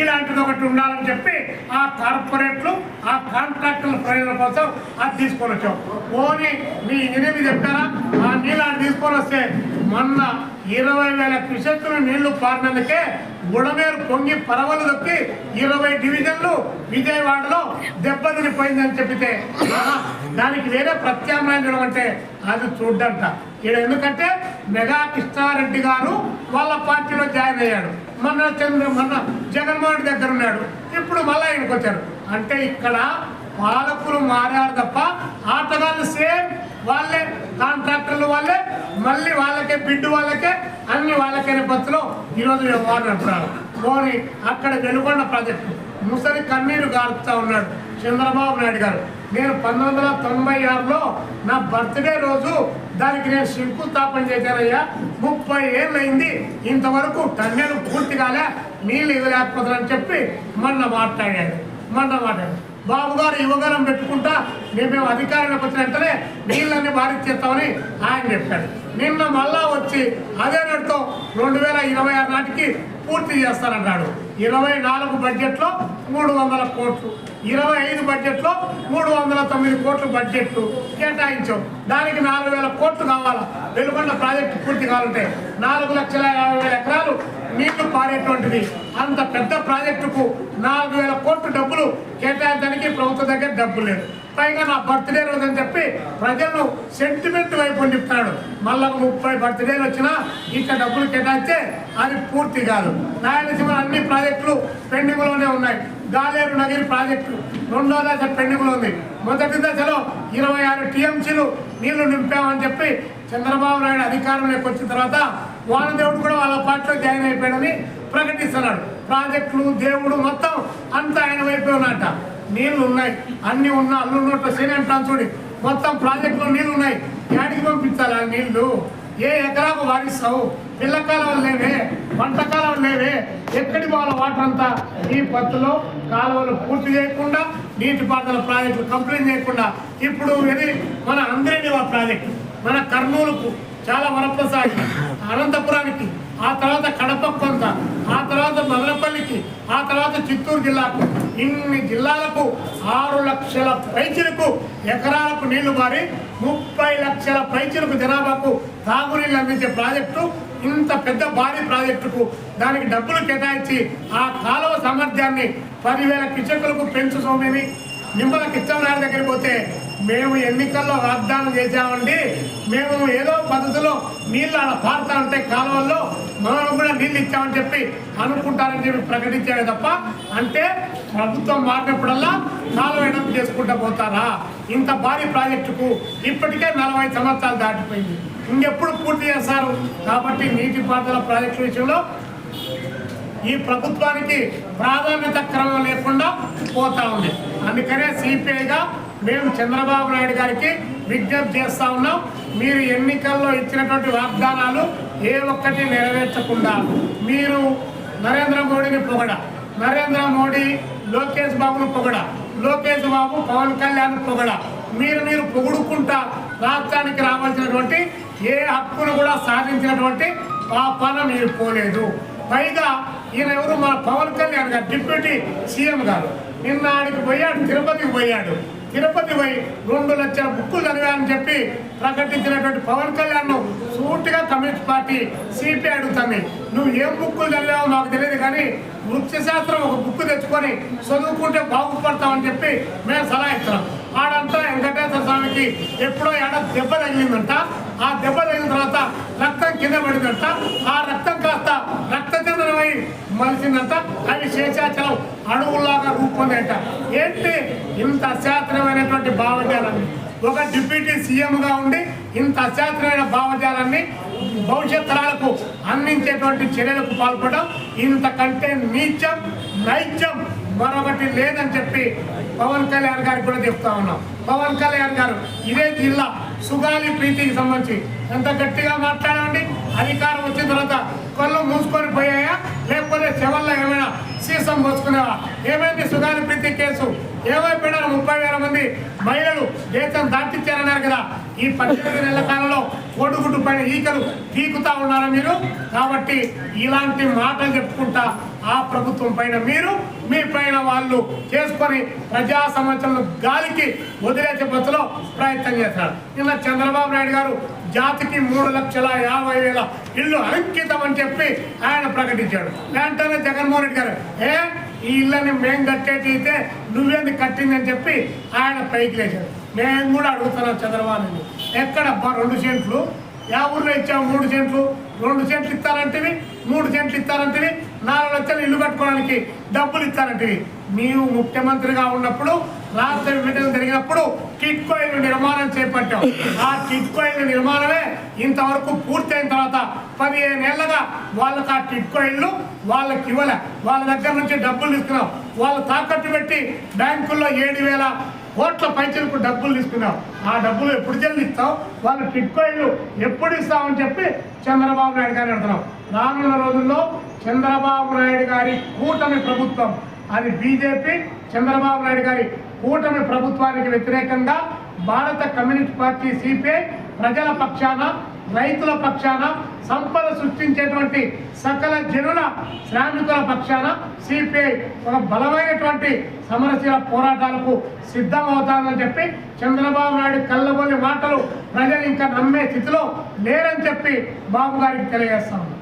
ఇలాంటిది ఒకటి ఉండాలని చెప్పి ఆ కార్పొరేట్లు ఆ కాంట్రాక్టుల ప్రయోజనం కోసం అది తీసుకొని వచ్చాం. ఓని మీ ఇంజనీర్ చెప్పారా? ఆ నీళ్ళు అది తీసుకొని వస్తే మొన్న ఇరవై వేల క్యూసెక్కులు నీళ్ళు పారినందుకే బుడమేరు పొంగి పరవలు తప్పి ఇరవై డివిజన్లు విజయవాడలో దెబ్బతినిపోయిందని చెప్పితే దానికి వేరే ప్రత్యామ్నాయం చేయడం అంటే అది చూడ్డంట. ఇక్కడ ఎందుకంటే మెగా కృష్ణారెడ్డి గారు వాళ్ళ పార్టీలో జాయిన్ అయ్యాడు. మొన్న చంద్ర మన జగన్మోహన్ దగ్గర ఉన్నాడు. ఇప్పుడు మళ్ళీ ఆయనకు వచ్చారు. అంటే ఇక్కడ పాలకులు మారారు తప్ప ఆటగాళ్ళు సేమ్ వాళ్ళే కాంట్రాక్టర్లు వాళ్ళే మళ్ళీ వాళ్ళకే బిడ్డు వాళ్ళకే అన్ని వాళ్ళకే పత్తులో ఈరోజు మేము వాడినట్టున్నారు పోనీ అక్కడ వెలుగొండ ప్రాజెక్టు ముసలి కన్నీరు గారుతా ఉన్నాడు. చంద్రబాబు నాయుడు గారు. నేను పంతొమ్మిది వందల తొంభై ఆరులో నా బర్త్డే రోజు దానికి నేను శంకుస్థాపన చేశానయ్యా. ముప్పై ఏళ్ళైంది ఇంతవరకు టన్నెలు పూర్తి కాలే. నీళ్ళు ఇవ్వలేకపోతున్నారని చెప్పి మొన్న మాట్లాడాడు. మొన్న మాట్లాడాడు. బాబు గారు పెట్టుకుంటా మేము మేము అధికారంలోకి వచ్చిన వెంటనే నీళ్ళన్ని బారిచ్చేస్తామని ఆయన చెప్పాడు. నిన్న మళ్ళా వచ్చి అదే నడుతో రెండు వేల ఇరవై ఆరు నాటికి పూర్తి చేస్తానన్నాడు. ఇరవై నాలుగు బడ్జెట్లో మూడు వందల కోట్లు ఇరవై ఐదు బడ్జెట్లో మూడు వందల తొమ్మిది కోట్లు బడ్జెట్ కేటాయించాం. దానికి నాలుగు వేల కోట్లు కావాలా? వెలుగొండ ప్రాజెక్టు పూర్తి కావాలంటే నాలుగు లక్షల యాభై వేల ఎకరాలు నీళ్ళు పారేటువంటిది. అంత పెద్ద ప్రాజెక్టుకు నాలుగు వేల కోట్లు డబ్బులు కేటాయించడానికి ప్రభుత్వం దగ్గర డబ్బు లేదు. పైగా నా బర్త్డే రోజు అని చెప్పి ప్రజలను సెంటిమెంట్ వైపు నింపుతున్నాడు. మళ్ళా ముప్పై బర్త్డేలు వచ్చినా ఇంకా డబ్బులు కేటాయిస్తే అది పూర్తి కాదు. నాయనసీమ అన్ని ప్రాజెక్టులు పెండింగ్లోనే ఉన్నాయి. గాలేరు నగిరి ప్రాజెక్టు రెండో దశ పెండింగ్లో ఉంది. మొదటి దశలో ఇరవై ఆరు టీఎంసీలు నీళ్ళు నింపామని చెప్పి చంద్రబాబు నాయుడు అధికారంలోకి వచ్చిన తర్వాత వానదేవుడు కూడా వాళ్ళ పార్టీలో జాయిన్ అయిపోయాడని ప్రకటిస్తున్నాడు. ప్రాజెక్టులు దేవుడు మొత్తం అంతా ఆయన వైపే ఉన్నట నీళ్ళు ఉన్నాయి. అన్నీ ఉన్న అల్లు నోట్ల సీన్ అంటాను చూడి. మొత్తం ప్రాజెక్టులో నీళ్ళు ఉన్నాయి. యాడికి పంపించాలి ఆ నీళ్ళు? ఏ ఎకరాకు వాడిస్తావు పిల్లకాలం లేవే వంటకాల లేవే. ఎక్కడి వాళ్ళ వాటర్ అంతా? ఈ పత్తులో కాలువలు పూర్తి చేయకుండా నీటిపారుదల ప్రాజెక్టులు కంప్లీట్ చేయకుండా ఇప్పుడు ఇది మన అంద్రేనివా ప్రాజెక్టు. మన కర్నూలుకు చాలా వరప్రసాద్. అనంతపురానికి ఆ తర్వాత కడప కొంత ఆ తర్వాత మదనపల్లికి ఆ తర్వాత చిత్తూరు జిల్లాకు. ఇన్ని జిల్లాలకు ఆరు లక్షల పైచిలకు ఎకరాలకు నీళ్ళు మారి ముప్పై లక్షల పైచిలకు జనాభాకు తాగునీళ్ళు అందించే ప్రాజెక్టు ఇంత పెద్ద భారీ ప్రాజెక్టుకు దానికి డబ్బులు కేటాయించి ఆ కాలువ సామర్థ్యాన్ని పదివేల కిచకులకు పెంచు సోమేమి నిమ్మల కిచ్చవనాయుడు దగ్గరికి పోతే మేము ఎన్నికల్లో వాగ్దానం చేశామండి. మేము ఏదో పద్ధతిలో నీళ్ళు అలా పారుతా ఉంటే కాలువల్లో మనం కూడా నీళ్ళు ఇచ్చామని చెప్పి అనుకుంటారని చెప్పి ప్రకటించాడు తప్ప అంటే ప్రభుత్వం మారినప్పుడల్లా కాలువ ఎడపు చేసుకుంటూ పోతారా? ఇంత భారీ ప్రాజెక్టుకు ఇప్పటికే నలభై సంవత్సరాలు దాటిపోయింది. ఇంకెప్పుడు పూర్తి చేస్తారు? కాబట్టి నీటిపారుదల ప్రాజెక్టు విషయంలో ఈ ప్రభుత్వానికి ప్రాధాన్యత క్రమం లేకుండా పోతా ఉంది. అందుకనే సిపిఐగా మేము చంద్రబాబు నాయుడు గారికి విజ్ఞప్తి చేస్తా ఉన్నాం. మీరు ఎన్నికల్లో ఇచ్చినటువంటి వాగ్దానాలు ఏ ఒక్కటి నెరవేర్చకుండా మీరు నరేంద్ర మోడీని పొగడ నరేంద్ర మోడీ లోకేష్ బాబును పొగడ లోకేష్ బాబు పవన్ కళ్యాణ్ పొగడ. మీరు మీరు పొగుడుకుంటా రాష్ట్రానికి రావాల్సినటువంటి ఏ హక్కును కూడా సాధించినటువంటి పాపాన మీరు పోలేదు. పైగా ఈయన ఎవరు? మన పవన్ కళ్యాణ్ గారు డిప్యూటీ సీఎం గారు. నిన్న ఆడికి పోయాడు తిరుపతికి పోయాడు. తిరుపతి పోయి రెండు లక్షల బుక్కులు చదివాయని చెప్పి ప్రకటించినటువంటి పవన్ కళ్యాణ్ సూటిగా కమ్యూనిస్ట్ పార్టీ సిపిఐ అడుగుతుంది. నువ్వు ఏం బుక్కులు చదివావో నాకు తెలియదు కానీ వృక్ష శాస్త్రం ఒక బుక్ తెచ్చుకొని చదువుకుంటే బాగుపడతామని చెప్పి మేము సలహా ఇస్తున్నాం. ఆడంతా వెంకటేశ్వర స్వామికి ఎప్పుడో ఏడాది దెబ్బ తగిలిందంట. ఆ దెబ్బ తగిలిన తర్వాత రక్తం కింద పడిందంట. ఆ రక్తం కాస్త అది శేషాచలం అణువులాగా రూపొందేట. ఏంటి? ఇంత అశాస్త్రమైనటువంటి భావజాలాన్ని. ఒక డిప్యూటీ సీఎంగా ఉండి ఇంత అశాస్త్రమైన భావజాలాన్ని భవిష్యత్ తరాలకు అందించేటువంటి చర్యలకు పాల్పడడం ఇంతకంటే నీచం నైత్యం మరొకటి లేదని చెప్పి పవన్ కళ్యాణ్ గారికి కూడా చెప్తా ఉన్నాం. పవన్ కళ్యాణ్ గారు ఇదే జిల్లా సుగాలి ప్రీతికి సంబంధించి. ఎంత గట్టిగా మాట్లాడండి అధికారం వచ్చిన తర్వాత కళ్ళు మూసుకొని పోయాయా? సీసం పోసుకునేవా ఏమైంది సుధాని ప్రీతి కేసు? ఏమైపోయినారు ముప్పై వేల మంది మహిళలు? దేశం దాటి దగ్గర ఈ పద్దెనిమిది నెలల కాలంలో కోడిగుడ్డు పైన ఈకలు పీకుతా ఉన్నారా మీరు? కాబట్టి ఇలాంటి మాటలు చెప్పుకుంటా ఆ ప్రభుత్వం పైన మీరు మీ పైన వాళ్ళు చేసుకొని ప్రజా సమస్యలను గాలికి వదిలేసే పద్ధతిలో ప్రయత్నం చేశారు నిన్న చంద్రబాబు నాయుడు గారు జాతికి మూడు లక్షల యాభై వేల ఇల్లు అంకితం అని చెప్పి ఆయన ప్రకటించాడు. వెంటనే జగన్మోహన్ రెడ్డి గారు ఏ ఈ ఇళ్ళని మేము కట్టేటైతే నువ్వేంది కట్టిందని చెప్పి ఆయన పైకి లేచాడు మేము కూడా అడుగుతున్నాం చంద్రబాబు నాయుడు ఎక్కడ రెండు సెంట్లు? యా ఊర్లో ఇచ్చాము మూడు సెంట్లు. రెండు సెంట్లు ఇస్తారంటివి మూడు సెంట్లు ఇస్తారంటివి. నాలుగు లక్షలు ఇల్లు కట్టుకోవడానికి డబ్బులు ఇస్తారంటివి. నీవు ముఖ్యమంత్రిగా ఉన్నప్పుడు రాష్ట్ర విభజన జరిగినప్పుడు కిట్కో ఇల్లు నిర్మాణం చేపట్టాం ఆ కిట్కో ఇల్లు నిర్మాణమే ఇంతవరకు పూర్తయిన తర్వాత పదిహేను ఏళ్ళగా వాళ్ళకి ఆ టిట్కో ఇల్లు వాళ్ళకి ఇవ్వలే. వాళ్ళ దగ్గర నుంచి డబ్బులు ఇస్తున్నాం వాళ్ళు తాకట్టు పెట్టి బ్యాంకుల్లో ఏడు వేల కోట్ల పైచలకు డబ్బులు తీసుకున్నాం. ఆ డబ్బులు ఎప్పుడు చెల్లిస్తావు? వాళ్ళు టిట్కో ఎప్పుడు ఇస్తామని చెప్పి చంద్రబాబు నాయుడు గారిని అడుగుతున్నాం. రానున్న రోజుల్లో చంద్రబాబు నాయుడు గారి కూటమి ప్రభుత్వం అది బీజేపీ చంద్రబాబు నాయుడు గారి కూటమి ప్రభుత్వానికి వ్యతిరేకంగా భారత కమ్యూనిస్ట్ పార్టీ సిపిఐ ప్రజల పక్షాన రైతుల పక్షాన సంపద సృష్టించేటువంటి సకల జనుల శ్రామికుల పక్షాన సిపిఐ ఒక బలమైనటువంటి సమరశీల పోరాటాలకు సిద్ధమవుతానని చెప్పి చంద్రబాబు నాయుడు కళ్ళబోని మాటలు ప్రజలు ఇంకా నమ్మే స్థితిలో లేరని చెప్పి బాబు గారికి తెలియజేస్తాము